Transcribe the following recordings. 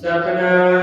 Satana.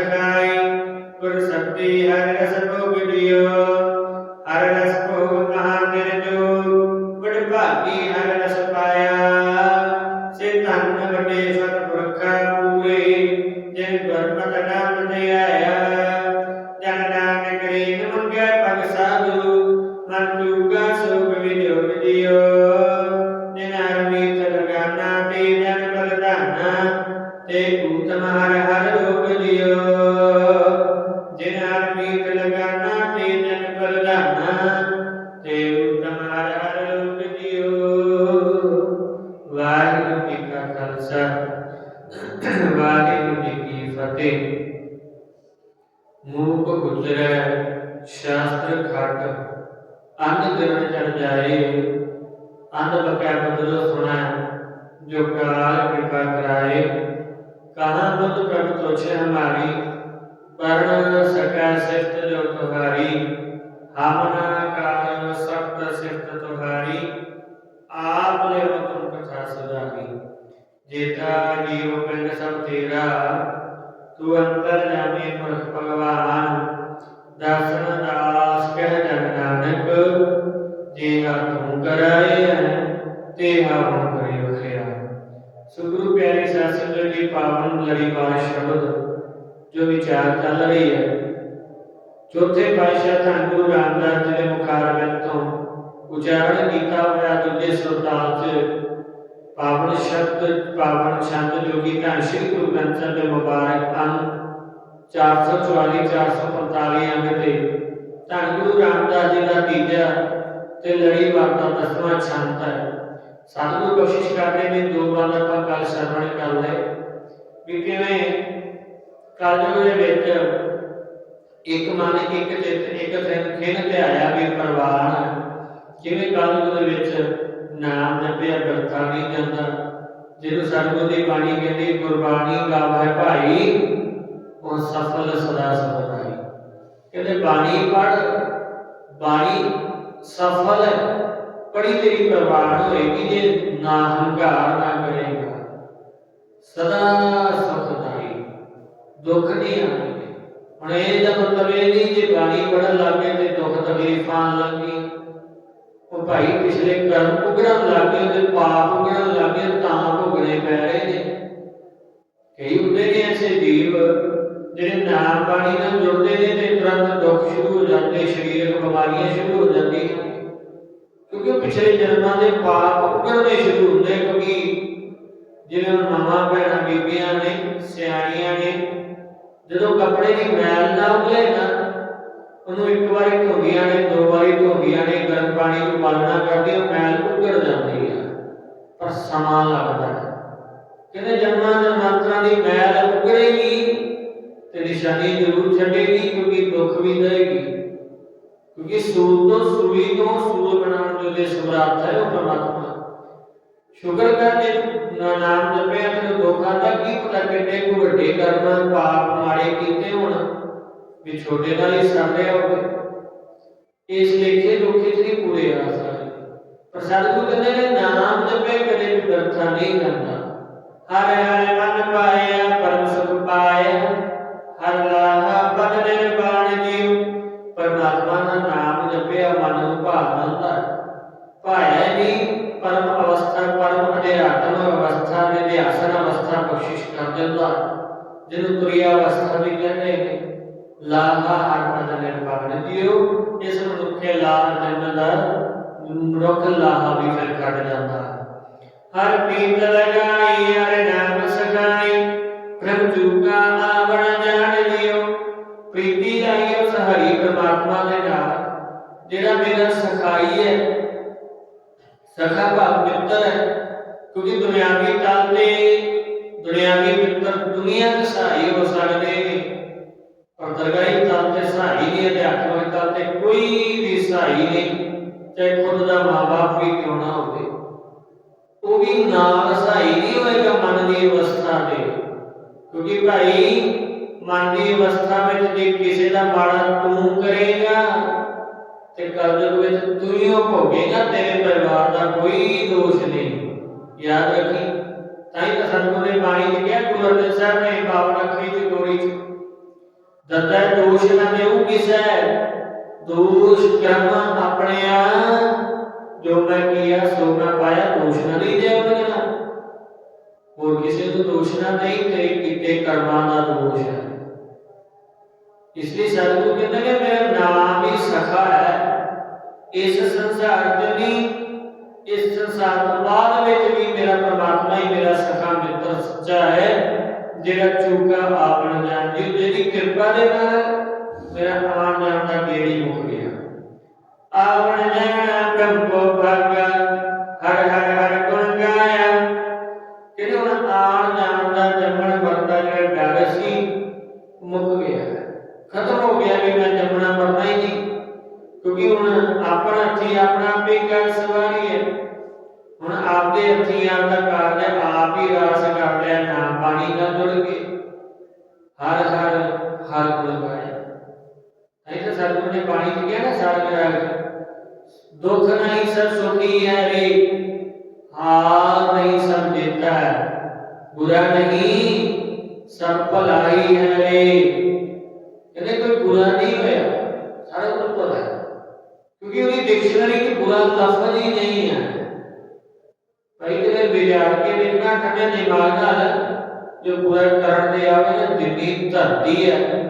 ਨਾਮ ਸਖਾਈ ਗੁਰ ਸਬਦੀ ਹਰ ਰਸ ਭੋਗ ਜਿਉ ਜੇਤਾ ਜੀਵ ਪਿੰਡ ਸਭ ਤੇਰਾ, ਤੂੰ ਅੰਤਰ ਜਾਮੇ ਪੁਰਖ ਭਗਵਾਨ। ਦਰਸ਼ਨ ਦਾਸ ਕਹਿ ਜਨ ਨਾਨਕ, ਜੇਹਾ ਤੂੰ ਕਰਾਏ ਹੈ ਤੇਹਾ ਕਰੇ ਵਖਿਆ ਸੁਗੁਰੂ ਪਿਆਰੇ ਸਾਧ ਸੰਗਤ ਪਾਵਨ ਲੜੀ ਬਾਰ ਸ਼ਬਦ, ਜੋ ਵਿਚਾਰ ਚੱਲ ਰਹੀ ਹੈ। ਚੌਥੇ ਪਾਤਸ਼ਾਹ ਧੰਨ ਗੁਰੂ ਰਾਮਦਾਸ ਜੀ ਦੇ ਮੁਖਾਰਬਿੰਦ ਤੋਂ ਉਚਾਰਨ ਕੀਤਾ ਹੋਇਆ ਦੂਜੇ ਸੁਰਤਾਲ 'ਚ ਪਾਵਨ ਸ਼ਬਦ ਪਾਵਨ ਸ਼ਬਦ ਜੋ ਧੰਨ ਸ਼੍ਰੀ ਗੁਰੂ ਗ੍ਰੰਥ ਸਾਹਿਬ ਦੇ ਮੁਬਾਰਕ ਅੰਗ 444 445 ਅੰਗ ਤੇ ਧੰਨ ਗੁਰੂ ਰਾਮਦਾਸ ਜੀ ਦਾ ਤੀਜਾ ਤੇ ਲੜੀ ਵਾਰ ਦਸਵਾਂ ਛੰਤ ਹੈ। ਸਤਿਗੁਰੂ ਕੋਸ਼ਿਸ਼ ਕਰਦੇ ਨੇ, ਦੋ ਵਾਰ ਆਪਾਂ ਕੱਲ ਸਰਵਣ ਕਰ ਲਏ। ਵੀ ਕਿਵੇਂ ਕਲਯੁਗ ਦੇ ਵਿੱਚ ਇੱਕ ਮਨ, ਇੱਕ ਚਿੱਤ, ਇੱਕ ਥਿਨ ਤੇ ਆਇਆ ਵੀ ਪ੍ਰਵਾਨ ਜਿਵੇਂ ਕਲਯੁਗ ਦੇ ਵਿੱਚ ਨਾਮ ਜਪਿਆ ਬਿਰਥਾ ਨਹੀਂ ਜਾਂਦਾ ਜਿਹਨੂੰ ਸਤਿਗੁਰੂ ਦੀ ਬਾਣੀ ਕਹਿੰਦੀ, ਗੁਰਬਾਣੀ ਗਾਵੇ ਭਾਈ, ਉਹ ਸਫਲ ਸਦਾ ਸਦਾਈ ਕਹਿੰਦੇ, ਬਾਣੀ ਪੜ ਬਾਣੀ ਸਫਲ ਹੈ ਤੇਰੀ ਪ੍ਰਵਾਨ ਹੋਏਗੀ ਜੇ ਨਾ ਹੰਕਾਰ ਨਾ ਕਰੇਗਾ ਸਦਾ ਸੁਖਦਾਈ ਦੁੱਖ ਨਹੀਂ ਆਣਗੇ ਹੁਣ ਇਹ ਦਾ ਮਤਲਬ ਇਹ ਨਹੀਂ ਜੇ ਬਾਣੀ ਪੜਨ ਲੱਗੇ ਤੇ ਦੁੱਖ ਤਕਲੀਫਾਂ ਲੱਗੀ ਉਹ ਭਾਈ ਪਿਛਲੇ ਕਰਮ ਭੁਗੜਨ ਲੱਗੇ ਤੇ ਪਾਪ ਭੁਗੜਨ ਲੱਗੇ ਤਾਂ ਭੁਗਣੇ ਪੈ ਰਹੇ ਨੇ। ਕਈ ਹੁੰਦੇ ਨੇ ਐਸੇ ਜੀਵ ਜਿਹੜੇ ਨਾਮ ਬਾਣੀ ਨਾਲ ਜੁੜਦੇ ਨੇ ਤੇ ਤੁਰੰਤ ਦੁੱਖ ਸ਼ੁਰੂ ਹੋ ਜਾਂਦੇ, ਸਰੀਰਕ ਬਿਮਾਰੀਆਂ ਸ਼ੁਰੂ ਹੋ ਜਾਂਦੀਆਂ। ਕਿਉਂਕਿ ਪਿਛਲੇ ਜਨਮਾਂ ਦੇ ਪਾਪ ਉਗੜਨੇ ਸ਼ੁਰੂ ਹੁੰਦੇ, ਕਿਉਂਕਿ ਜਿਵੇਂ ਹੁਣ ਮਾਮਾ ਭੈਣਾਂ, ਬੀਬੀਆਂ ਨੇ, ਸਿਆਣੀਆਂ ਨੇ, ਜਦੋਂ ਕੱਪੜੇ ਦੀ ਮੈਲ ਨਾ ਉਗਲੇ ਨਾ ਉਹਨੂੰ ਇੱਕ ਵਾਰੀ ਧੋਂਦੀਆਂ ਨੇ, ਦੋ ਵਾਰੀ ਧੋਂਦੀਆਂ ਨੇ, ਗਰਮ ਪਾਣੀ ਨੂੰ ਪਾਲਣਾ ਕਰਦੀ ਉਹ ਮੈਲ ਉਗੜ ਜਾਂਦੀ ਹੈ ਪਰ ਸਮਾਂ ਲੱਗਦਾ ਹੈ। ਕਹਿੰਦੇ ਜਨਮਾਂ ਜਨਮਾਂਤਰਾਂ ਦੀ ਮੈਲ ਉਗੜੇਗੀ ਤੇ ਨਿਸ਼ਾਨੀ ਜ਼ਰੂਰ ਛੱਡੇਗੀ, ਕਿਉਂਕਿ ਦੁੱਖ ਵੀ ਦੇਗੀ ਕਿਉਂਕਿ ਸੂਰ ਤੋਂ ਸੂਈ ਤੋਂ ਸੂਰ ਬਣਾਉਣ ਜੋ ਦੇ ਸਮਰੱਥ ਹੈ, ਉਹ ਪਰਮਾਤਮਾ। ਸ਼ੁਕਰ ਕਰ ਜੇ ਨਾ ਨਾਮ ਜਪਿਆ ਤੇ ਦੁੱਖਾਂ ਦਾ ਕੀ ਪਤਾ ਕਿੰਨੇ ਕੁ ਵੱਡੇ ਕਰਮ, ਪਾਪ ਮਾੜੇ ਕੀਤੇ ਹੋਣ ਵੀ ਛੋਟੇ ਨਾਲ ਹੀ ਸਰਦੇ ਹੋਵੇ ਇਸ ਲੇਖੇ ਦੁੱਖੇ ਚ ਪੂਰੇ ਆ ਸਕਦੇ ਪਰ ਸਤਿਗੁਰੂ ਕਹਿੰਦੇ ਨੇ, ਨਾਮ ਜਪੇ ਕਦੇ ਵੀ ਨਹੀਂ ਕਰਦਾ ਹਰ ਹਰ ਮਨ ਪਾਇਆ ਪਰਮ ਸੁਖ ਪਾਇਆ ਹਰ ਲਾਹਾ ਪਦ ਨਿਰਵਾਣ ਜੀਵ ਪਰਮਾਤਮਾ ਦਾ ਨਾਮ ਜਪਿਆ, ਮਨ ਨੂੰ ਭਾਵ ਹੁੰਦਾ ਭਾਇਆ ਨਹੀਂ, ਪਰਮ ਅਵਸਥਾ, ਪਰਮ ਅਧਿਆਤਮ ਅਵਸਥਾ ਦੇ ਅਵਸਥਾ ਬਖਸ਼ਿਸ਼ ਕਰ ਦਿੰਦਾ। ਜਿਹਨੂੰ ਤੁਰਿਆ ਅਵਸਥਾ ਵੀ ਕਹਿੰਦੇ ਨੇ। ਲਾਹਾ ਹਰ ਪਦ ਇਸ ਮਨੁੱਖੇ ਲਾਹ ਜਨਮ ਦਾ ਮਨੁੱਖ ਲਾਹਾ ਵੀ ਫਿਰ ਕੱਢ ਜਾਂਦਾ। ਹਰ ਪ੍ਰੀਤ ਲਗਾਈ, ਹਰ ਨਾਮ ਸਗਾਈ, ਪ੍ਰਭ ਜੂਗਾ ਆਵਣ ਜਾਣ ਲਿਓ ਪ੍ਰੀਤੀ ਆਈ ਉਸ ਹਰੀ ਪ੍ਰਮਾਤਮਾ ਦੇ ਨਾਲ, ਜਿਹੜਾ ਮੇਰਾ ਸਖਾਈ ਹੈ। ਸਖਾ ਭਾਵ ਮਿੱਤਰ ਹੈ, ਕਿਉਂਕਿ ਦੁਨਿਆਵੀ ਤਲ ਤੇ ਦੁਨਿਆਵੀ ਮਿੱਤਰ ਦੁਨੀਆ ਦੇ ਸਹਾਈ ਹੋ ਸਕਦੇ ਨੇ ਪਰ ਦਰਗਾਹੀ ਤਲ ਤੇ ਸਹਾਈ ਨਹੀਂ ਅਧਿਆਤਮਿਕ ਤਲ ਤੇ ਕੋਈ ਵੀ ਸਹਾਈ ਨਹੀਂ ਚਾਹੇ ਖੁਦ ਦਾ ਮਾਂ-ਬਾਪ ਵੀ ਕਿਉਂ ਨਾ ਹੋਵੇ ਉਹ ਵੀ ਨਾਲ ਸਹਾਈ ਨਹੀਂ ਹੋਏਗਾ ਮਨ ਦੀ ਅਵਸਥਾ ਦੇ ਕਿਉਂਕਿ ਭਾਈ ਮਨ ਦੀ ਅਵਸਥਾ ਵਿੱਚ ਜੇ ਕਿਸੇ ਦਾ ਮਾੜਾ ਤੂੰ ਕਰੇਗਾ ਤੇ ਕਲਯੁਗ ਵਿੱਚ ਤੂੰ ਹੀ ਉਹ ਭੋਗੇਗਾ ਤੇਰੇ ਪਰਿਵਾਰ ਦਾ ਕੋਈ ਦੋਸ਼ ਨਹੀਂ ਯਾਦ ਰੱਖੀ ਤਾਂ ਹੀ ਤਾਂ ਸੰਗਤ ਨੇ ਬਾਣੀ ਚ ਕਿਹਾ ਗੁਰੂ ਅਰਜਨ ਸਾਹਿਬ ਨੇ ਪਾਵਨ ਅੱਖਰੀ ਚ ਗੋਰੀ ਚ ਦੱਦਾ ਦੋਸ਼ ਨਾ ਦੇਉ ਕਿਸੈ ਦੋਸ਼ ਕਰਮ ਆਪਣਿਆ ਜੋ ਮੈਂ ਕੀਆ ਸੋ ਮੈਂ ਪਾਇਆ ਦੋਸ਼ ਨਾ ਲਈ ਦੇ ਉਹਦੇ ਨਾਲ ਹੋਰ ਕਿਸੇ ਨੂੰ ਦੋਸ਼ ਨਾ ਨਹੀਂ ਤੇਰੇ ਕੀਤੇ ਕਰਮਾਂ ਦਾ ਦੋਸ਼ ਹੈ ਇਸ ਲਈ ਸਤਿਗੁਰੂ ਕਹਿੰਦੇ ਨੇ ਮੇਰਾ ਨਾਮ ਹੀ ਸਖਾ ਹੈ ਇਸ ਸੰਸਾਰ 'ਚ ਨਹੀਂ ਇਸ ਸੰਸਾਰ ਤੋਂ ਬਾਅਦ ਵਿੱਚ ਵੀ ਮੇਰਾ ਪਰਮਾਤਮਾ ਹੀ ਮੇਰਾ ਕਿਰਪਾ ਦੇ ਨਾਲ ਮੇਰਾ ਆਣ ਜਾਣ ਦਾ ਗੇੜੀ ਮੁੱਕ ਗਿਆ। ਆਵਣ ਜਾਣ ਪ੍ਰਭੂ ਭਾਗਾ, ਹਰ ਹਰ ਹਰ ਗੁਣ ਗਾਇਆ। ਕਿਹਨੇ ਹੁਣ ਆਣ ਜਾਣ ਦਾ ਜੰਮਣ ਮਰਦਾ ਜਿਹੜਾ ਡਰ ਸੀ, ਮੁੱਕ ਗਿਆ। ਖਤਮ ਹੋ ਗਿਆ ਵੀ ਮੈਂ ਜੰਮਣਾ ਮਰਨਾ ਹੀ ਨਹੀਂ। ਕਿਉਂਕਿ ਹੁਣ ਆਪਣਾ ਹੱਥੀ ਆਪਣਾ ਆਪੇ ਕਰ ਸਵਾਰੀ ਹੈ। ਹੁਣ ਆਪਦੇ ਹੱਥੀ ਆਪਦਾ ਕਾਰਜ ਆਪ ਹੀ ਰਾਸ ਕਰ ਲਿਆ, ਨਾ ਪਾਣੀ ਨਾਲ ਜੁੜ ਕੇ। ਹਰ ਹਰ ਹਰ ਗੁਣ ਗਾਇਆ ਨਹੀਂ ਤਾਂ ਸਤਿਗੁਰੂ ਨੇ ਬਾਣੀ ਚ ਕਿਹਾ ਨਾ ਸਾਰ ਵਿਰਾਗ ਦੁੱਖ ਨਹੀਂ ਸਭ ਸੁਖੀ ਹੈ ਰੇ ਹਾਰ ਨਹੀਂ ਸਭ ਦਿੱਤਾ ਬੁਰਾ ਨਹੀਂ ਸਭ ਭਲਾਈ ਹੈ ਰੇ ਇਹਦੇ ਕੋਈ ਬੁਰਾ ਨਹੀਂ ਹੋਇਆ ਸਾਰਾ ਕੁਝ ਭਲਾ ਹੈ ਕਿਉਂਕਿ ਉਹਦੀ ਡਿਕਸ਼ਨਰੀ ਚ ਬੁਰਾ ਲਫ਼ਜ਼ ਹੀ ਨਹੀਂ ਹੈ ਭਾਈ ਕਿਤੇ ਵਿਚਾਰ ਕੇ ਦੇਖਣਾ ਠੰਡੇ ਦਿਮਾਗ ਨਾਲ ਜੋ ਪੂਰਾ ਕਰਨ ਦੇ ਆਵੇ ਨਾ ਜਿੰਨੀ ਧਰਤੀ ਹੈ।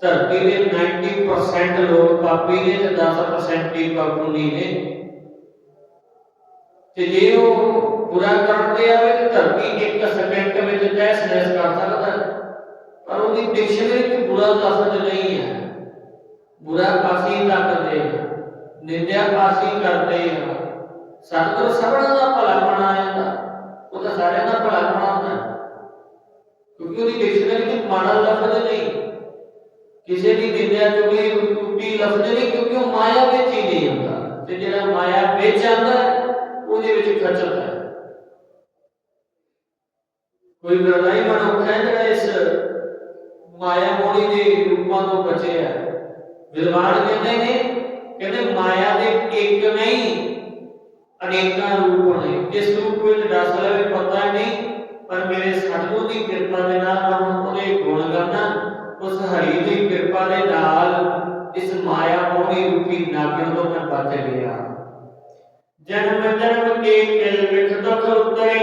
ਧਰਤੀ ਦੇ 90% ਲੋਕ ਪਾਪੀ ਨੇ ਤੇ 10% ਹੀ ਪਾਪੂਨੀ ਨੇ। ਤੇ ਜੇ ਉਹ ਪੂਰਾ ਕਰਨ ਦੇ ਆਵੇ ਤੇ ਧਰਤੀ ਇੱਕ ਸਕਿੰਟ ਵਿੱਚ ਤਹਿਸ ਨਹਿਸ ਕਰ ਸਕਦਾ ਪਰ ਉਹਦੀ ਡਿਕਸ਼ਨਰੀ ਚ ਬੁਰਾ ਲਫ਼ਜ਼ ਨਹੀਂ ਹੈ। ਬੁਰਾ ਪਾਸੀ ਤੱਕਦੇ ਨਿੰਦਿਆ ਪਾਸੀ ਕਰਦੇ ਆ। ਸਤਿਗੁਰ ਸਭਨਾਂ ਦਾ ਭਲਾ ਬਣਾਇਆ ਉਹ ਸਾਰਿਆਂ ਦਾ ਭਲਾ ਬਣਾਉਂਦਾ ਕਿਉਂਕਿ ਉਹਦੀ ਡਿਕਸ਼ਨਰੀ ਚ ਮਾੜਾ ਲਫ਼ਜ਼ ਨਹੀਂ। ਕਿਸੇ ਦੀ ਨਿੰਦਿਆ ਚੁਗਲੀ ਟੁੱਟੀ ਲਫ਼ਜ਼ ਨਹੀਂ, ਕਿਉਂਕਿ ਉਹ ਮਾਇਆ ਵਿੱਚ ਹੀ ਨਹੀਂ ਹੁੰਦਾ ਤੇ ਜਿਹੜਾ ਮਾਇਆ ਵਿੱਚ ਆਉਂਦਾ, ਉਹਦੇ ਵਿੱਚ ਖਚਤ ਹੈ। ਕੋਈ ਵਿਰਲਾਈ ਮਨੁੱਖ ਹੈ ਜਿਹੜਾ ਇਸ ਮਾਇਆ ਮੋਹਣੀ ਦੇ ਰੂਪਾਂ ਤੋਂ ਬਚਿਆ ਹੈ। ਵਿਦਵਾਨ ਕਹਿੰਦੇ ਨੇ, ਕਹਿੰਦੇ ਮਾਇਆ ਦੇ ਇੱਕ ਨਹੀਂ, ਅਨੇਕਾਂ ਰੂਪ ਨੇ। ਇਸ ਰੂਪ ਵਿੱਚ ਦੱਸ ਲਵੇ ਪਤਾ ਨਹੀਂ ਪਰ ਮੇਰੇ ਸਤਿਗੁਰ ਦੀ ਕਿਰਪਾ ਦੇ ਨਾਲ ਮੈਂ ਹੁਣ ਉਹਦੇ ਗੁਣ ਗਾਣਾ, ਉਸ ਹਰੀ ਦੀ ਕਿਰਪਾ ਦੇ ਨਾਲ ਇਸ ਮਾਇਆ ਮੋਹਣੀ ਰੂਪੀ ਨਾਗਣ ਤੋਂ ਮੈਂ ਬਚ ਗਿਆ। ਜਨਮ ਜਨਮ ਕੇ ਕਿਲ ਵਿਖ ਦੁਖ ਉਤਰੇ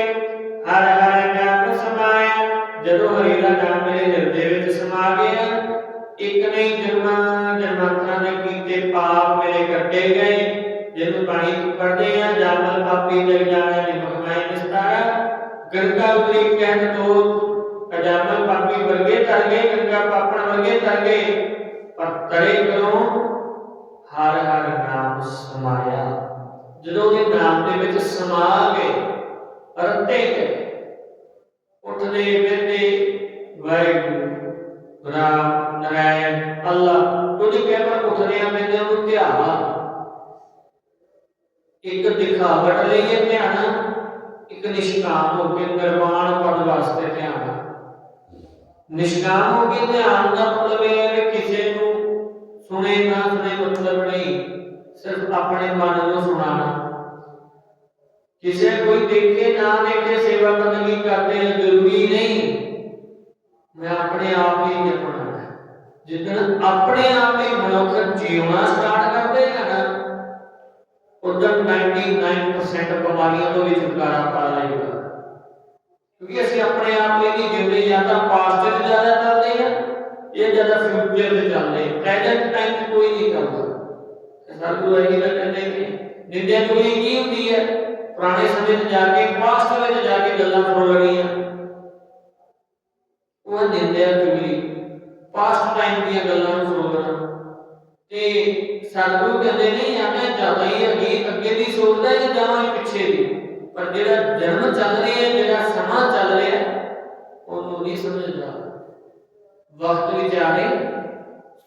ਹਰ ਹਰ ਨਾਮ ਸਮਾਇਆ, ਜਦੋਂ ਹਰੀ ਦਾ ਨਾਮ ਮੇਰੇ ਹਿਰਦੇ ਵਿੱਚ ਸਮਾ ਗਿਆ, ਇੱਕ ਨਹੀਂ ਜਨਮਾਂ, ਜਨਮਾਂਤਰਾਂ ਦੇ ਕੀਤੇ ਪਾਪ ਮੇਰੇ ਕੱਟੇ ਗਏ ਜਿਹਨੂੰ ਬਾਣੀ ਚ ਪੜ੍ਹਦੇ ਆ ਜਾਮਲ ਪਾਪੀ ਜਗ ਜਾਣਾ ਨਿਮਕ ਮੈਂ ਨਿਸਤਾਰਾ ਗੰਗਾ ਉਤਰੀ ਕਹਿਣ ਤੋਂ ਅਜਾਮਲ ਪਾਪੀ ਵਰਗੇ ਤਰ ਗਏ, ਗੰਗਾ ਪਾਪਣ ਵਰਗੇ ਤਰ ਗਏ। ਪਰ ਤਰੇ ਕਰੋ ਹਰ ਹਰ ਨਾਮ ਸਮਾਇਆ। ਜਦੋਂ ਉਹਦੇ ਨਾਮ ਦੇ ਵਿੱਚ ਸਮਾ ਗਏ, ਰਤੇ ਗਏ। ਉੱਠਦੇ ਫਿਰਦੇ ਵਾਹਿਗੁਰੂ, ਰਾਮ ਨਾਰਾਇਣ, ਅੱਲਾ ਉਹਦੀ ਕਹਿ ਉੱਠਦੇ ਆ ਮੈਂ ਧਿਆਵਾ ਇੱਕ ਦਿਖਾਵਟ ਲਈ ਇਹ ਧਿਆਨ ਇੱਕ ਨਿਸ਼ਕਾਮ ਹੋ ਕੇ ਨਿਰਵਾਣ ਪਦ ਵਾਸਤੇ ਧਿਆਨ ਨਿਸ਼ਕਾਮ ਹੋ ਕੇ ਧਿਆਨ ਦਾ ਮਤਲਬ ਇਹ ਹੈ ਕਿ ਕਿਸੇ ਨੂੰ ਸੁਣੇ ਨਾ ਸੁਣੇ ਮਤਲਬ ਨਹੀਂ, ਸਿਰਫ ਆਪਣੇ ਮਨ ਨੂੰ ਸੁਣਾਣਾ ਕਿਸੇ ਕੋਈ ਦੇਖੇ ਨਾ ਦੇਖੇ ਸੇਵਾ ਬੰਦਗੀ ਕਰਦੇ ਜ਼ਰੂਰੀ ਨਹੀਂ। ਮੈਂ ਆਪਣੇ ਆਪ ਹੀ ਜਪਣਾ ਹੈ। ਜਿੱਦਣ ਆਪਣੇ ਆਪ ਹੀ ਮਨੁੱਖ ਜਿਉਣਾ ਸਟਾਰਟ ਕਰਦੇ ਆ ਨਾ 99% ਬਿਮਾਰੀਆਂ ਤੋਂ ਵੀ ਛੁਟਕਾਰਾ ਪਾ ਲਏਗਾ ਕਿਉਂਕਿ ਅਸੀਂ ਆਪਣੇ ਆਪ ਲਈ ਨਹੀਂ ਜਿਉਂਦੇ ਜਾਂ ਤਾਂ ਪਾਸਟ 'ਚ ਜ਼ਿਆਦਾ ਚੱਲਦੇ ਆ ਇਹ ਜ਼ਿਆਦਾ ਫਿਊਚਰ 'ਚ ਚੱਲਦੇ ਪ੍ਰੈਜ਼ੈਂਟ ਟਾਈਮ ਕੋਈ ਨਹੀਂ ਕਰਦਾ ਸਤਿਗੁਰੂ ਇਹੀ ਤਾਂ ਕਹਿੰਦੇ ਕਿ ਨਿੰਦਿਆ ਚੁਗਲੀ ਕੀ ਹੁੰਦੀ ਹੈ। ਪੁਰਾਣੇ ਸਮੇਂ 'ਚ ਜਾ ਕੇ ਪਾਸਟ ਵਿੱਚ ਜਾ ਕੇ ਗੱਲਾਂ ਸੁਣ ਲਣੀਆਂ ਉਹ ਨਿੰਦਿਆ ਚੁਗਲੀ ਪਾਸਟ ਟਾਈਮ ਦੀਆਂ ਗੱਲਾਂ ਨੂੰ ਸੁਣਨਾ ਤੇ ਸਤਿਗੁਰੂ ਕਹਿੰਦੇ ਨਹੀਂ ਆ ਮੈਂ ਹੀ ਅੱਗੇ ਅੱਗੇ ਦੀ ਸੋਚਦਾ ਜਾਂ ਜਾਵਾਂ ਪਿੱਛੇ ਦੀ ਪਰ ਜਿਹੜਾ ਜਨਮ ਚੱਲ ਰਿਹਾ ਹੈ ਜਿਹੜਾ ਸਮਾਂ ਚੱਲ ਰਿਹਾ ਹੈ ਉਹਨੂੰ ਨਹੀਂ ਸਮਝਦਾ। ਵਕਤ ਵਿਚਾਰੇ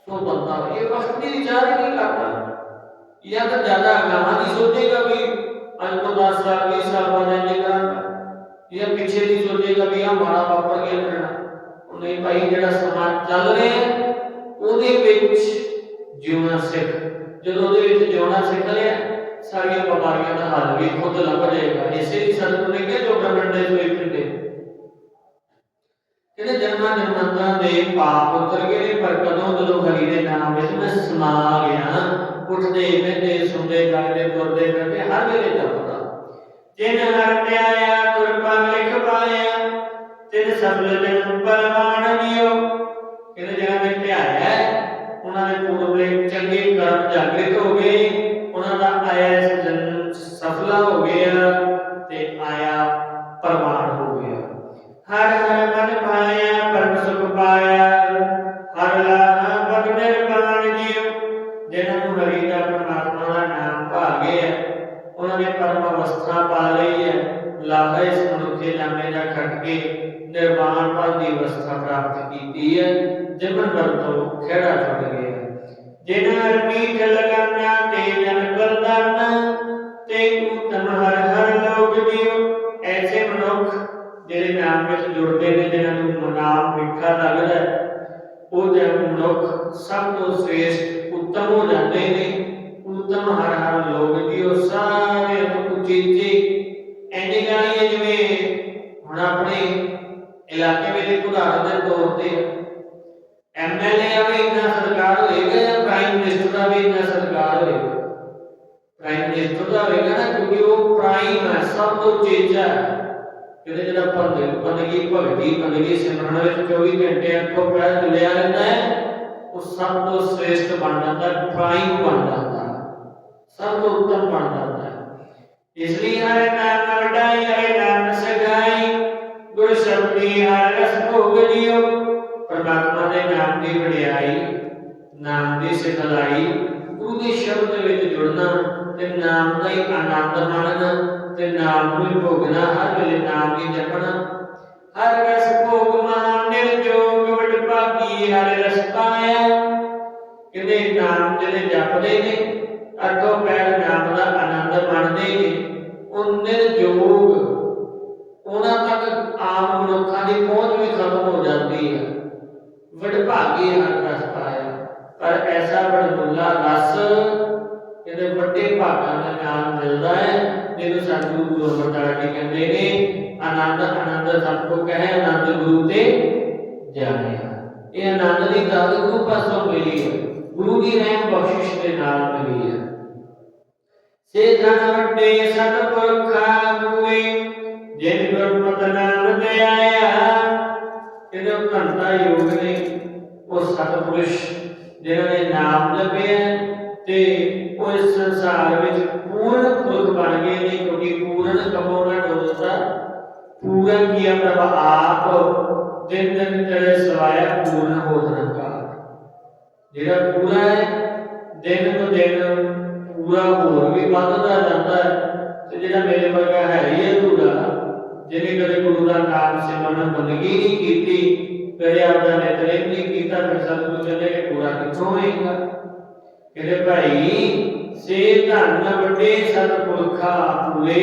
ਸੋ ਬੰਦਾ ਇਹ ਵਕਤ ਦੀ ਵਿਚਾਰ ਹੀ ਨਹੀਂ ਕਰਦਾ। ਜਾਂ ਤਾਂ ਜ਼ਿਆਦਾ ਅਗਾਹਾਂ ਦੀ ਸੋਚੇਗਾ ਵੀ ਅੱਜ ਤੋਂ 10 ਸਾਲ 20 ਸਾਲ ਬਾਅਦ ਇੰਜ ਜਾਂ ਪਿੱਛੇ ਦੀ ਸੋਚੇਗਾ ਵੀ ਆ ਮਾੜਾ ਵਾਪਰ ਗਿਆ ਮੇਰਾ ਉਹ ਨਹੀਂ ਭਾਈ ਜਿਹੜਾ ਸਮਾਂ ਚੱਲ ਰਿਹਾ, ਉਹਦੇ ਵਿੱਚ ਜਿਉਣਾ ਸਿੱਖ। ਜਦੋਂ ਉਹਦੇ ਵਿੱਚ ਜਿਉਣਾ ਸਿੱਖ ਲਿਆ, ਸਾਰੀਆਂ ਬਿਮਾਰੀਆਂ ਦਾ ਹੱਲ ਵੀ ਖੁਦ ਲੱਭ ਜਾਏਗਾ ਇਸੇ ਲਈ ਸਤਿਗੁਰੂ ਨੇ ਕਿਹਾ ਜੋ ਬ੍ਰਹਮੰਡੇ ਸੋਈ ਫਿਰਦੇ ਕਹਿੰਦੇ, ਜਨਮਾਂ ਜਨਮਾਂਤਰਾਂ ਦੇ ਪਾਪ ਉਤਰ ਗਏ ਨੇ ਪਰ ਕਦੋਂ ਜਦੋਂ ਹਰੀ ਦੇ ਨਾਮ ਵਿੱਚ ਮੈਂ ਸਮਾ ਗਿਆ, ਉੱਠਦੇ, ਬਹਿੰਦੇ, ਸੁਣਦੇ ਕਰਦੇ ਤੁਰਦੇ, ਫਿਰਦੇ, ਹਰ ਵੇਲੇ ਜਪਦਾ। ਜਿਨ ਹਰ ਧਿਆਇਆ ਤੁਰ ਪਗ ਲਿਖ ਪਾਇਆ, ਤਿਨ ਸਬਲ ਜਨ ਪਰਮਾਨ ਜਿਓ ਕਹਿੰਦੇ ਜਿਹਨਾਂ ਨੇ ਧਿਆਇਆ ਹੈ, ਚੰਗੇ ਕਰਮ ਜਾਗ੍ਰਿਤ ਹੋ ਗਏ ਉਹਨਾਂ ਦਾ ਆਇਆ ਜਨਮ ਸਫਲਾ ਹੋ ਗਿਆ। ਹਰ ਹਰ ਲੋਕ ਜੀਉ ਸਾਰੇ ਤੋਂ ਉਚੇਚੇ ਐਨੀ ਗਾਲੀ ਹੈ ਜਿਵੇਂ ਹੁਣ ਆਪਣੇ ਇਲਾਕੇ ਵਿੱਚ ਇੱਕ ਉਦਾਹਰਨ ਦੇ ਤੌਰ ਤੇ ਐਮਐਲਏ ਦਾ ਵੀ ਇੰਨਾ ਸਤਿਕਾਰ ਹੋਏਗਾ ਜਾਂ ਪ੍ਰਾਈਮ ਮਿਨਿਸਟਰ ਦਾ ਵੀ ਇੰਨਾ ਸਤਿਕਾਰ ਹੋਏਗਾ ਪ੍ਰਾਈਮ ਮਿਨਿਸਟਰ ਦਾ ਹੋਏਗਾ ਨਾ ਕਿਉਂਕਿ ਉਹ ਪ੍ਰਾਈਮ ਹੈ ਸਭ ਤੋਂ ਚੇਚਾ ਹੈ ਕਿਤੇ ਜਿਹੜਾ ਬੰਦੇ ਬੰਦਗੀ ਭਗਤੀ ਬੰਦਗੀ ਸਿਮਰਨ ਵਿੱਚ 24 ਘੰਟੇ ਅੱਖੋਂ ਪੈਰ ਜੁੜਿਆ ਰਹਿੰਦਾ ਹੈ ਉਹ ਸਭ ਤੋਂ ਸ੍ਰੇਸ਼ਟ ਬਣ ਜਾਂਦਾ ਪ੍ਰਾਈਮ ਬਣ ਜਾਂਦਾ ਸਭ ਤੋਂ ਉੱਤਮ ਬਣ ਜਾਂਦਾ ਹੈ। ਇਸ ਲਈ ਹਰੇ ਨਾਮ ਵਡਾਈ ਹਰੇ ਨਾਮ ਸਗਾਈ। ਗੁਰ ਸ਼ਬਦੀ ਹਰ ਰਸ ਭੋਗ ਜਿਓ ਪਰਮਾਤਮਾ ਦੇ ਨਾਮ ਦੀ ਵਡਿਆਈ, ਨਾਮ ਦੀ ਸਿਖਲਾਈ ਗੁਰੂ ਦੇ ਸ਼ਬਦ ਵਿੱਚ ਜੁੜਨਾ ਤੇ ਨਾਮ ਦਾ ਹੀ ਆਨੰਦ ਮਾਣਨਾ ਤੇ ਨਾਮ ਨੂੰ ਹੀ ਭੋਗਣਾ, ਹਰ ਵੇਲੇ ਨਾਮ ਹੀ ਜਪਣਾ। ਹਰ ਰਸ ਭੋਗ ਮਾਨ ਨਿਰਜੋਗ ਵਡ ਭਾਗੀ, ਹਰ ਰਸ ਪਾਇਆ। ਕਹਿੰਦੇ ਨਾਮ ਜਿਹੜੇ ਜਪਦੇ ਨੇ ਅੱਠੋਂ ਪੈਰ ਨਾਮ ਦਾ ਆਨੰਦ ਮਾਣਦੇ ਨੇ। ਉਹ ਨਿਰਜੋਗ। ਉਹਨਾਂ ਤੱਕ ਆਮ ਮਨੁੱਖਾਂ ਦੀ ਪਹੁੰਚ ਵੀ ਖਤਮ ਹੋ ਜਾਂਦੀ ਹੈ ਵਡਭਾਗੀ ਹਰ ਰਸ ਪਾਇਆ। ਪਰ ਐਸਾ ਵਡਮੁੱਲਾ ਰਸ ਇਹਦੇ ਵੱਡੇ ਭਾਗਾਂ ਦਾ ਨਾਮ ਮਿਲਦਾ ਹੈ, ਜਿਹਨੂੰ ਸਤਿਗੁਰੂ ਗੁਰੂ ਅਮਰਦਾਸ ਜੀ ਕਹਿੰਦੇ ਨੇ, ਆਨੰਦ ਆਨੰਦ ਸਭ ਕੋ ਕਹੇ, ਆਨੰਦ ਗੁਰੂ ਤੇ ਜਾਣਿਆ ਇਹ ਆਨੰਦ ਦੀ ਦਾਤ ਗੁਰੂ ਪਾਸੋਂ ਮਿਲੀ ਹੈ ਗੁਰੂ ਦੀ ਰਹਿਮ ਬਖਸ਼ਿਸ਼ ਦੇ ਨਾਲ ਮਿਲੀ ਹੈ ਸੇ ਧਨ ਵੱਡੇ ਸਤਿਪੁਰਖਾ ਗੁਰੇ ਜਿਨ ਗੁਰਮਤਿ ਨਾਮ ਤੇ ਆਇਆ, ਇਹਦੇ ਘੰਟਾ ਯੋਗ ਨੇ। ਉਹ ਸਤਿਪੁਰਸ਼, ਜਿਨ੍ਹਾਂ ਨੇ ਨਾਮ ਜਪਿਆ ਤੇ ਉਹ ਇਸ ਸੰਸਾਰ ਵਿੱਚ ਪੂਰਨ ਪੁਰਖ ਬਣ ਗਏ ਨੇ, ਕਿਉਂਕਿ ਪੂਰਨ ਕਮੋਨਾ ਡੋਲਦਾ ਪੂਰਨ ਕੀ ਪ੍ਰਭ? ਆਪ ਦਿਨ ਦਿਨ ਤੇਰੇ ਸਵਾਇਆ ਪੂਰਨ ਹੋ ਰੰਗਾ ਜਿਹੜਾ ਪੂਰਾ ਹੈ, ਦਿਨ ਤੋਂ ਦਿਨ ਪੂਰਾ ਹੋਰ ਵੀ ਵੱਧਦਾ ਜਾਂਦਾ ਹੈ ਤੇ ਜਿਹੜਾ ਮੇਰੇ ਵਰਗਾ ਹੈ ਹੀ ਅਧੂਰਾ ਜਿਹਨੇ ਕਦੇ ਗੁਰੂ ਦਾ ਨਾਮ ਸਿਮਰਨ ਬੰਦਗੀ ਨਹੀਂ ਕੀਤੀ ਕਦੇ ਆਪਦਾ ਨਿਤਨੇਮ ਨਹੀਂ ਕੀਤਾ ਫਿਰ ਸਤਿਗੁਰੂ ਕਹਿੰਦੇ ਕਿ ਪੂਰਾ ਕਿੱਥੋਂ ਹੋਏਗਾ? ਕਹਿੰਦੇ ਭਾਈ ਸੇ ਧੰਨ ਵੱਡੇ ਸਤਿਪੁਰਖਾ ਪੂਰੇ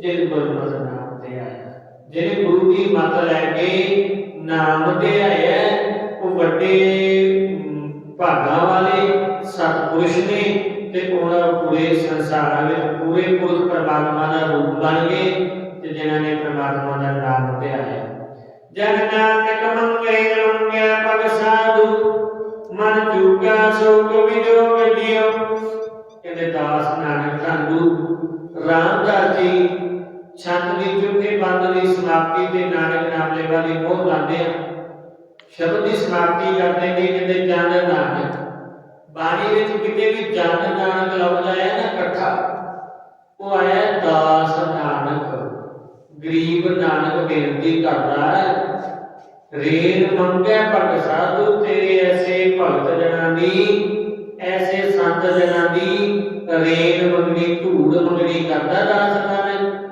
ਜਿਨ ਗੁਰਮਤਿ ਨਾਮ ਤੇ ਆਇਆ। ਜਿਹਨੇ ਗੁਰੂ ਦੀ ਮੱਤ ਲੈ ਕੇ ਨਾਮ ਤੇ ਆਇਆ ਉਹ ਵੱਡੇ ਅਮ, ਭਾਗਾਂ ਵਾਲੇ ਸਤਿਪੁਰਸ਼ ਨੇ ਤੇ ਉਹਨਾਂ ਪੂਰੇ ਸੰਸਾਰ ਵਿੱਚ ਪੂਰੇ ਪੁਰਖ ਪਰਮਾਤਮਾ ਦਾ ਰੂਪ ਬਣ ਗਏ ਤੇ ਜਿਨ੍ਹਾਂ ਨੇ ਪਰਮਾਤਮਾ ਦਾ ਨਾਮ ਤੇ ਆਇਆ ਮੰਗੇ ਮੰਗਿਆ ਪਗ ਸਾਧੂ, ਮਨ ਚੂਕਾ ਸੋ ਕੋ ਵਿਜੋਗ ਕਹਿੰਦੇ ਦਾਸ ਨਾਨਕ ਧੰਦੂ, ਰਾਮਦਾਸ ਜੀ ਛੰਦ ਦੀ ਚੁੱਕੇ ਬੰਦ ਦੀ ਸਮਾਪਤੀ ਤੇ ਨਾਨਕ ਨਾਮ ਲੈਵਾ ਦੀ ਮੋਹ ਲਾਉਂਦੇ ਆ। ਸ਼ਬਦ ਦੀ ਸਮਾਪਤੀ ਕਰਦੇ ਨੇ, ਕਹਿੰਦੇ ਜਨ ਨਾਨਕ। ਬਾਣੀ ਵਿੱਚ ਕਿਤੇ ਵੀ ਜਨ ਨਾਨਕ ਲਫ਼ਜ਼ ਆਇਆ ਨਾ ਇਕੱਠਾ, ਉਹ ਆਇਆ ਦਾਸ ਨਾਨਕ, ਗਰੀਬ ਨਾਨਕ ਬੇਨਤੀ ਕਰਦਾ ਹੈ ਰੇਨ ਮੰਗੈ ਭਗਤ ਸਾਧੂ, ਤੇਰੇ ਐਸੇ ਭਗਤ ਜਨਾਂ ਦੀ, ਐਸੇ ਸੰਤ ਜਨਾਂ ਦੀ ਰੇਨ ਮੰਗਣੀ, ਧੂੜ ਮੰਗਣੀ ਕਰਦਾ ਦਾਸ ਨਾਨਕ।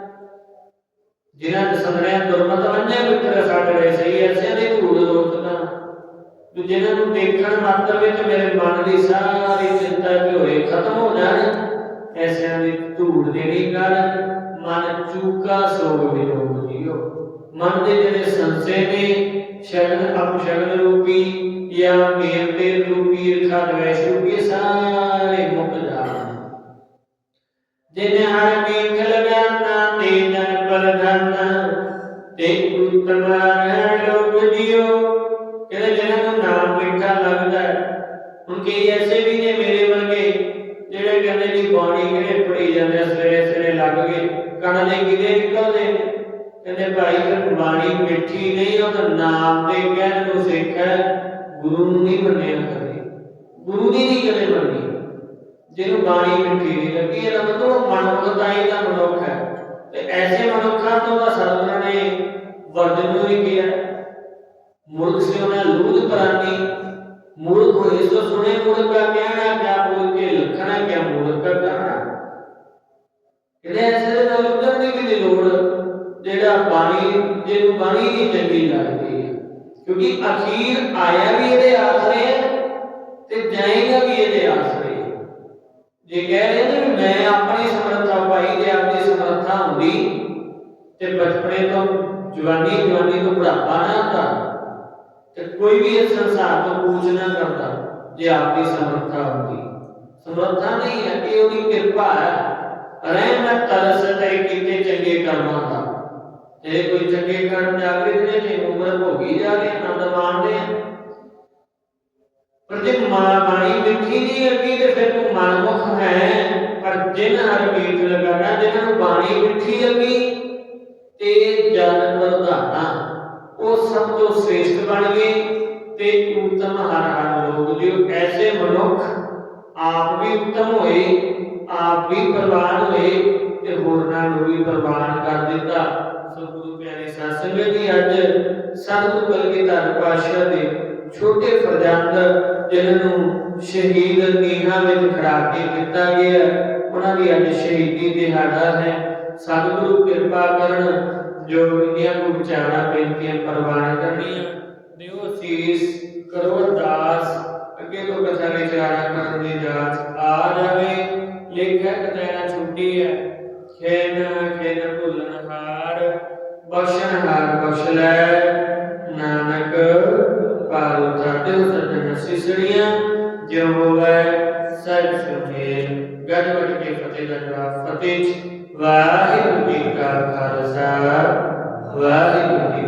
ਜਿਨ੍ਹਾਂ ਦੇ ਸੰਗਣਿਆ ਦੁਰਮਤ ਵੰਨੇ ਮਿੱਤਰ ਸਾਡੇ ਸਹੀ ਐਸੇ ਦੀ ਧੂੜ ਰੋਕਦਾ ਤੇ ਜਿਨ੍ਹਾਂ ਨੂੰ ਦੇਖਣ ਮਾਤਰ ਵਿੱਚ ਮੇਰੇ ਮਨ ਦੀ ਸਾਰੀ ਚਿੰਤਾ ਝੋਰੇ ਖਤਮ ਹੋ ਜਾਣ ਐਸਿਆਂ ਦੀ ਧੂੜ ਦੇਣੀ ਕਰ, ਮਨ ਚੂਕਾ ਸੋਗ ਵਿਜੋਗ ਜੀਓ। ਮਨ ਦੇ ਜਿਹੜੇ ਸੰਸੇ ਨੇ, ਸ਼ਗਨ, ਅਪਸ਼ਗਨ ਰੂਪੀ ਜਾਂ ਮੇਰ ਦੇ ਰੂਪੀ, ਰਖਾ ਦਵੈਸ਼ ਰੂਪੀ ਸਾਰੇ ਮੁੱਕ ਜਾਣ। ਜਿਨ ਹਰ ਮੀਠ ਲਗਾਨਾ ਤੇ ਜਨ ਪਰ ਧਨ ਤੇ ਉਤਮ ਕਿ ਐਸੇ ਵੀ ਨੇ ਮੇਰੇ ਵਰਗੇ ਜਿਹੜੇ ਕਹਿੰਦੇ ਜੀ ਬਾਣੀ ਕਿਹੜੇ ਪੜੀ ਜਾਂਦੇ ਸਵੇਰੇ ਸਵੇਰੇ ਲੱਗ ਗਏ ਕਣ ਦੇ ਕਿਦੇ ਨਿਕਲਦੇ। ਕਹਿੰਦੇ ਭਾਈ ਫਿਰ ਬਾਣੀ ਮਿੱਠੀ ਨਹੀਂ, ਉਹ ਤਾਂ ਨਾਮ ਦੇ ਕਹਿਣ ਨੂੰ ਸਿੱਖ ਗੁਰੂ ਨੂੰ ਨਹੀਂ ਮੰਨਿਆ ਕਰੇ ਗੁਰੂ ਦੀ ਨਹੀਂ ਕਦੇ ਮੰਨੀ। ਜਿਹਨੂੰ ਬਾਣੀ ਮਿੱਠੀ ਨਹੀਂ ਲੱਗੀ, ਇਹਦਾ ਮਤਲਬ ਮਨ ਉਦਾਈ ਦਾ ਮਨੁੱਖ ਹੈ। ਤੇ ਐਸੇ ਮਨੁੱਖਾਂ ਤੋਂ ਦਾ ਸਰਵਣ ਨੇ ਵਰਜਨ ਨੂੰ ਹੀ ਕੀਤਾ ਮੁਰਖ ਸਿਉਣਾ ਲੂਦ ਪ੍ਰਾਨੀ मूर्ख होए तो सुने मूर्ख का कहना क्या बोल के लखना क्या मूर्ख का कहना ਇਹਦੇ ਐਸੇ ਦੇ ਨਾਲ ਉਧਰ ਦੀ ਵੀ ਲੋੜ ਜਿਹੜਾ ਬਾਣੀ ਜਿਹਨੂੰ ਬਾਣੀ ਨਹੀਂ ਚੰਗੀ ਲੱਗਦੀ ਹੈ ਕਿਉਂਕਿ ਅਖੀਰ ਆਇਆ ਵੀ ਇਹਦੇ ਆਸਰੇ ਹੈ ਤੇ ਜਾਏਗਾ ਵੀ ਇਹਦੇ ਆਸਰੇ ਹੈ ਜੇ ਕਹਿ ਰਹੇ ਨੇ ਵੀ ਮੈਂ ਆਪਣੀ ਸਮਰੱਥਾ ਪਾਈ ਜੇ ਆਪਣੀ ਸਮਰੱਥਾ ਹੁੰਦੀ ਤੇ ਬਚਪਨੇ ਤੋਂ ਜਵਾਨੀ ਜਵਾਨੀ ਤੋਂ ਬੁਢਾਪਾ ਨਾ ਹੁੰਦਾ ਤੇ ਕੋਈ ਵੀ ਇਸ ਸੰਸਾਰ ਤੋਂ ਪੂਛ ਨਾ ਕਰਦਾ ਜੇ ਆਪਦੀ ਸਮਰੱਥਾ ਹੁੰਦੀ ਸਮਰੱਥਾ ਨਹੀਂ ਹੈ ਕਿ ਉਹਦੀ ਕਿਰਪਾ ਹੈ ਰਹਿਮਤ ਤਰਸ ਤੇ ਕਿਤੇ ਚੰਗੇ ਕਰਮਾਂ ਦਾ ਤੇ ਕੋਈ ਚੰਗੇ ਕਰਮ ਜਾਗਰਿਤ ਨੇ ਤੇ ਉਮਰ ਭੋਗੀ ਜਾ ਰਹੇ ਆਨੰਦ ਮਾਣਦੇ ਆ ਪਰ ਜੇ ਮਾਂ ਬਾਣੀ ਮਿੱਠੀ ਨਹੀਂ ਬਣ ਗਏ ਤੇ ਉਤਮ ਹਰ ਹਰ ਲੋਕ ਜੋ ਐਸੇ ਮਨੁੱਖ ਆਪ ਵੀ ਉਤਮ ਹੋਏ, ਆਪ ਵੀ ਪ੍ਰਵਾਨ ਹੋਏ ਤੇ ਹੋਰਨਾਂ ਨੂੰ ਵੀ ਪ੍ਰਵਾਨ ਕਰ ਦਿੱਤਾ। ਸੋ ਗੁਰੂ ਪਿਆਰੇ ਸਾਧ ਜੀ, ਅੱਜ ਸਤਿਗੁਰੂ ਕਲਗੀਧਰ ਪਾਤਸ਼ਾਹ ਦੇ ਛੋਟੇ ਫਰਜ਼ੰਦ ਜਿਨ੍ਹਾਂ ਨੂੰ ਸ਼ਹੀਦ ਨੀਹਾਂ ਵਿੱਚ ਖੜਾ ਕੇ ਕੀਤਾ ਗਿਆ, ਉਹਨਾਂ ਦੀ ਅੱਜ ਸ਼ਹੀਦੀ ਦਿਹਾੜਾ ਹੈ। ਸਤਿਗੁਰੂ ਕਿਰਪਾ ਕਰਨ ਜੋ ਇੰਨੀਆਂ ਕੋ ਵਿਚਾਰਾਂ ਬੇਨਤੀਆਂ ਪ੍ਰਵਾਨ ਕਰਨੀਆਂ। ਦਿਓ ਸੀਸ ਕਰੋ ਅਰਦਾਸ, ਅੱਗੇ ਤੋਂ ਕਥਾ ਵਿਚਾਰਾਂ ਕਰਨ ਦੀ ਜਾਂਚ। ਆ ਜਾਵੇ, ਲੇਖਕ ਤੇਰਾ ਛੁੱਟੀ ਹੈ। ਖੇਨ ਖੇਨ ਭੁੱਲਨ ਹਾਰ, ਬਖਸ਼ਣ ਹਾਰ ਬਖਸ਼ ਲੈ। ਨਾਨਕ ਪਾਲੋ ਕਰਦੇ ਸੱਜਣ ਸਿਸੜੀਆਂ ਜੋ ਹੋਵੇ ਸਭ ਸੁਖੇ ਗੱਡ ਕੇ ਫਤਿਹ ਦਾ ਫਤਿਹ ਵਾਹਿਗੁਰੂ ਜੀ ਕਾ ਖਾਲਸਾ, ਵਾਹਿਗੁਰੂ ਜੀ